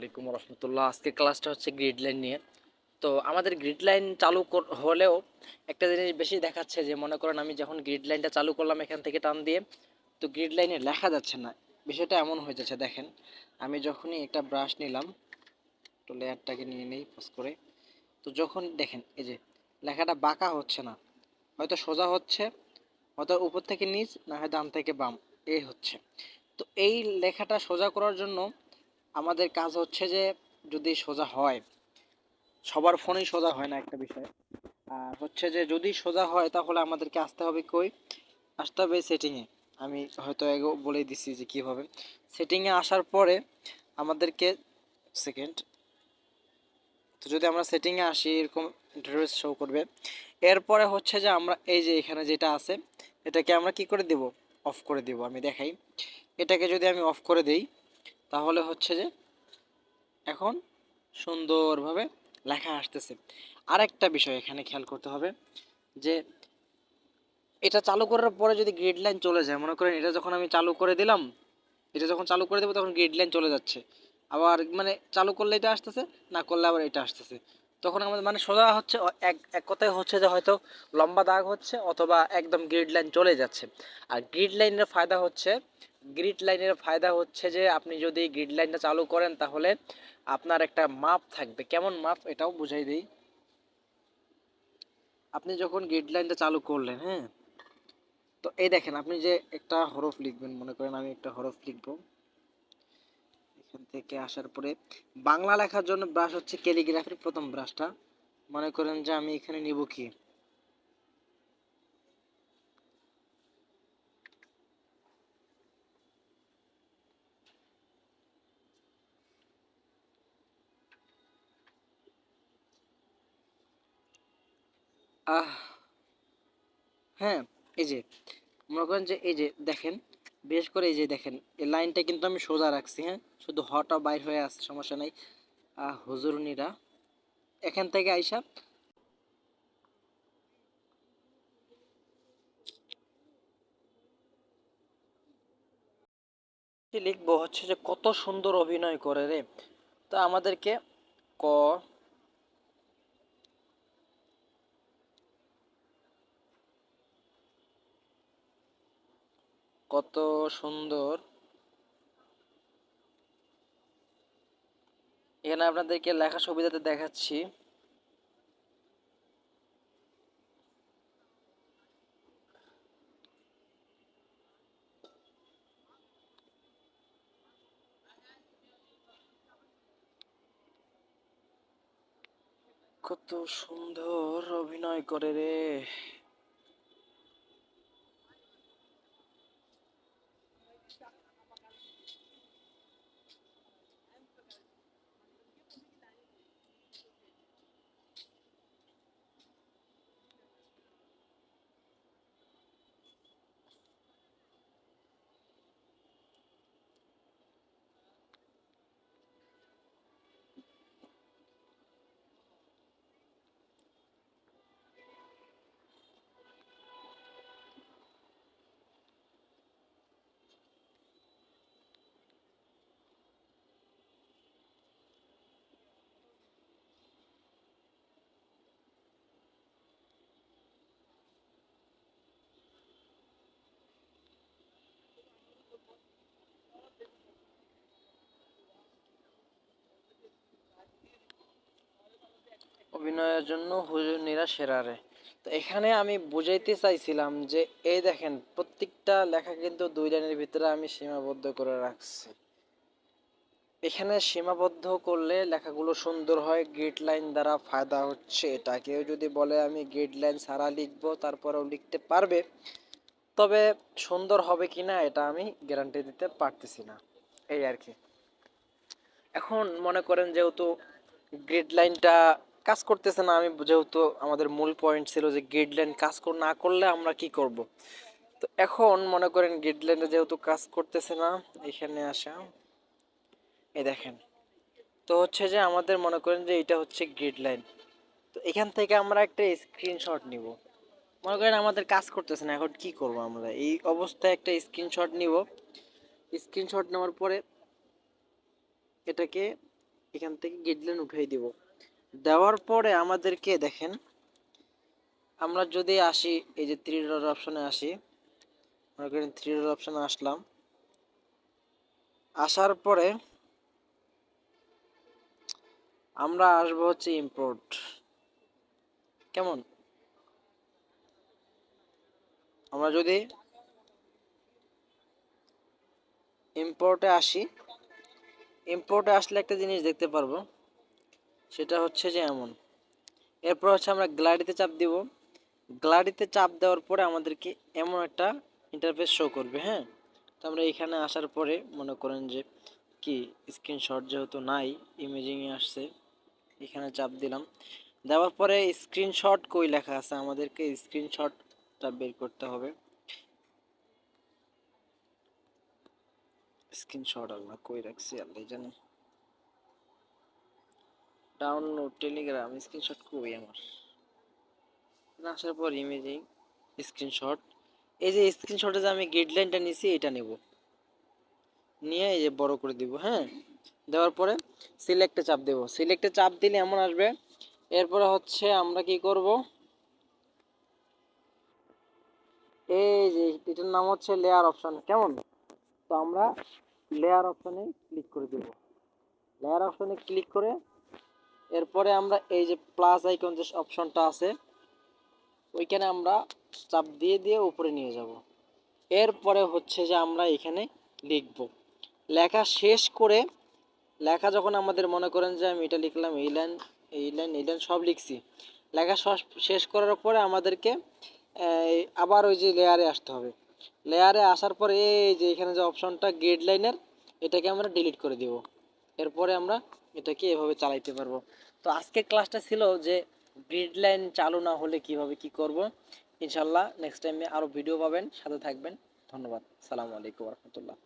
আলাইকুম রহমতুল্লাহ। আজকে ক্লাসটা হচ্ছে গ্রিড লাইন নিয়ে। তো আমাদের গ্রিড লাইন চালু হলেও একটা জিনিস বেশি দেখাচ্ছে যে, মনে করেন আমি যখন গ্রিড লাইনটা চালু করলাম এখান থেকে টান দিয়ে, তো গ্রিড লাইনে লেখা যাচ্ছে না। বিষয়টা এমন হয়ে যাচ্ছে, দেখেন। আমি যখনই একটা ব্রাশ নিলাম তো লেয়ারটাকে নিয়ে নেই পজ করে। তো যখন, দেখেন, এই যে লেখাটা বাঁকা হচ্ছে না। হয়তো সোজা হচ্ছে, হয়তো উপর থেকে নিচ, না হয় ডান থেকে বাম। এই হচ্ছে। তো এই লেখাটা সোজা করার জন্য আমাদের কাজ হচ্ছে যে যদি সোজা হয়, সবার ফোনেই সোজা হয় না একটা বিষয়। আর হচ্ছে যে যদি সোজা হয়, তাহলে আমাদেরকে আসতে হবে কই? আসতে হবে সেটিংয়ে আমি হয়তো বলে দিছি যে কীভাবে সেটিংয়ে আসার পরে আমাদেরকে সেকেন্ড তো যদি আমরা সেটিংয়ে আসি, এরকম ইন্টারফেস শো করবে। এরপরে হচ্ছে যে আমরা, এই যে এখানে যেটা আছে, এটাকে আমরা কি করে দেব? অফ করে দেব, আমি দেখাই। এটাকে যদি আমি অফ করে দেই তাহলে হচ্ছে যে এখন সুন্দরভাবে লেখা আসতেছে। আরেকটা বিষয় এখানে খেয়াল করতে হবে যে এটা চালু করার পরে যদি গ্রিড লাইন চলে যায়, মনে করেন এটা যখন আমি চালু করে দিলাম, এটা যখন চালু করে দেবো তখন গ্রিড লাইন চলে যাচ্ছে। আবার মানে চালু করলে এটা আসতেছে, না করলে আবার এটা আসতেছে। তখন আমাদের মানে সোজা হচ্ছে এক এক কথায় হচ্ছে যে হয়তো লম্বা দাগ হচ্ছে অথবা একদম গ্রিড লাইন চলে যাচ্ছে। আর গ্রিড লাইনের ফায়দা হচ্ছে গ্রিড লাইনের ফায়দা হচ্ছে যে আপনি যদি গ্রিড লাইনটা চালু করেন তাহলে আপনার একটা মাপ থাকবে। কেমন মাপ? এটাও বুঝাই দিই। আপনি যখন গ্রিড লাইনটা চালু করলেন হ্যাঁ? তো এই দেখেন, আপনি যে একটা হরফ লিখবেন, মনে করেন আমি একটা হরফ লিখব। এখান থেকে আসার পরে বাংলা লেখার জন্য ব্রাশ হচ্ছে ক্যালিগ্রাফির প্রথম ব্রাশটা মনে করেন যে আমি এখানে নিব কি? আহ হ্যাঁ এই যে, মনে করেন যে এই যে দেখেন বিশেষ করে এই যে দেখেন, এই লাইনটা কিন্তু আমি সোজা রাখছি হ্যাঁ? শুধু হটা বাইর হয়ে আছে, সমস্যা নাই। হুজুরনিরা এখান থেকে আইসা। লিখব হচ্ছে যে কত সুন্দর অভিনয় করে রে। তো আমাদেরকে ক কত সুন্দর। এখানে আপনাদেরকে লেখা সুবিধাতে দেখাচ্ছি। কত সুন্দর অভিনয় করে রে। অভিনয়ের জন্য হুজুরনিরা সেরা রে তো এখানে আমি বুঝাইতে চাইছিলাম যে, এই দেখেন, প্রত্যেকটা লেখা কিন্তু দুই লাইনের ভিতরে আমি সীমাবদ্ধ করে রাখছি। এখানে সীমাবদ্ধ করলে লেখাগুলো সুন্দর হয় গ্রিড লাইন দ্বারা ফায়দা হচ্ছে এটা। কেউ যদি বলে, আমি গ্রিড লাইন ছাড়া লিখব, তারপরেও লিখতে পারবে। তবে সুন্দর হবে কিনা এটা আমি গ্যারান্টি দিতে পারতেছি না। এই আর কি। এখন মনে করেন যেহেতু গ্রিড লাইনটা কাজ করতেছে না, আমি যেহেতু আমাদের মূল পয়েন্ট ছিল যে গ্রিড লাইন কাজ না করলে আমরা কি করব? তো এখন মনে করেন গ্রিড লাইনটা যেহেতু কাজ করতেছে না, এখানে আসা। এই দেখেন। তো হচ্ছে যে আমাদের মনে করেন যে এটা হচ্ছে গ্রিড লাইন তো এখান থেকে আমরা একটা স্ক্রিনশট নিব। মনে করেন আমাদের কাজ করতেছে না, এখন কি করব আমরা? এই অবস্থায় একটা স্ক্রিনশট নিব। স্ক্রিনশট নেওয়ার পরে এটাকে এখান থেকে গ্রিড লাইন উঠিয়ে দিব। দেওয়ার পরে আমাদেরকে দেখেন, আমরা যদি আসি, এই যে থ্রি ডট অপশনে আসি, মনে করেন থ্রি ডট অপশনে আসলাম। আসার পরে আমরা আসব হচ্ছে ইম্পোর্ট কেমন? আমরা যদি ইম্পোর্টে আসি ইম্পোর্টে আসলে একটা জিনিস দেখতে পারব, সেটা হচ্ছে যে এমন। এরপর হচ্ছে আমরা গ্লাডিতে চাপ দিব। গ্লাডিতে চাপ দেওয়ার পরে আমাদেরকে এমন একটা ইন্টারফেস শো করবে হ্যাঁ? তো আমরা এখানে আসার পরে মনে করেন যে কি স্ক্রিনশট যেহেতু নাই ইমেজিংয়ে আসছে, এখানে চাপ দিলাম। দেওয়ার পরে স্ক্রিনশট কই লেখা আছে? আমাদেরকে স্ক্রিনশটটা বের করতে হবে। স্ক্রিনশট আল্লাহ কই রাখছি আল্লাহ জানে। ডাউনলোড টেলিগ্রাম স্ক্রিনশট কই আমার? আসার পর ইমেজিং স্ক্রিনশট এই যে স্ক্রিনশটে যে আমি গাইডলাইনটা নিছি, এটা নেব। নিয়ে এই যে বড় করে দিব হ্যাঁ? দেওয়ার পরে সিলেক্টে চাপ দেব। সিলেক্টে চাপ দিলে এমন আসবে। এরপরে হচ্ছে আমরা কি করব? এই যে এটার নাম হচ্ছে লেয়ার অপশন কেমন? তো আমরা লেয়ার অপশনে ক্লিক করে দেব। লেয়ার অপশনে ক্লিক করে এরপরে আমরা এই যে প্লাস আইকন যে অপশনটা আছে, ওইখানে আমরা চাপ দিয়ে দিয়ে উপরে নিয়ে যাব। এরপরে হচ্ছে যে আমরা এখানে লিখব। লেখা শেষ করে, লেখা যখন আমাদের মনে করেন যে আমি এটা লিখলাম, এই লাইন এই লাইন এই লাইন সব লিখছি। লেখা শেষ করার পরে আমাদেরকে আবার ওই যে লেয়ারে আসতে হবে। লেয়ারে আসার পরে এই যে এখানে যে অপশনটা গ্রেড লাইনের এটাকে আমরা ডিলিট করে দেব। এরপরে আমরা এটাকে এভাবে চালাইতে পারব। তো আজকে ক্লাসটা ছিল যে গ্রিড লাইন চালু না হলে কীভাবে কি করব। ইনশাল্লাহ নেক্সট টাইমে আরও ভিডিও পাবেন, সাথে থাকবেন। ধন্যবাদ। সালামু আলাইকুম রহমতুল্লাহ।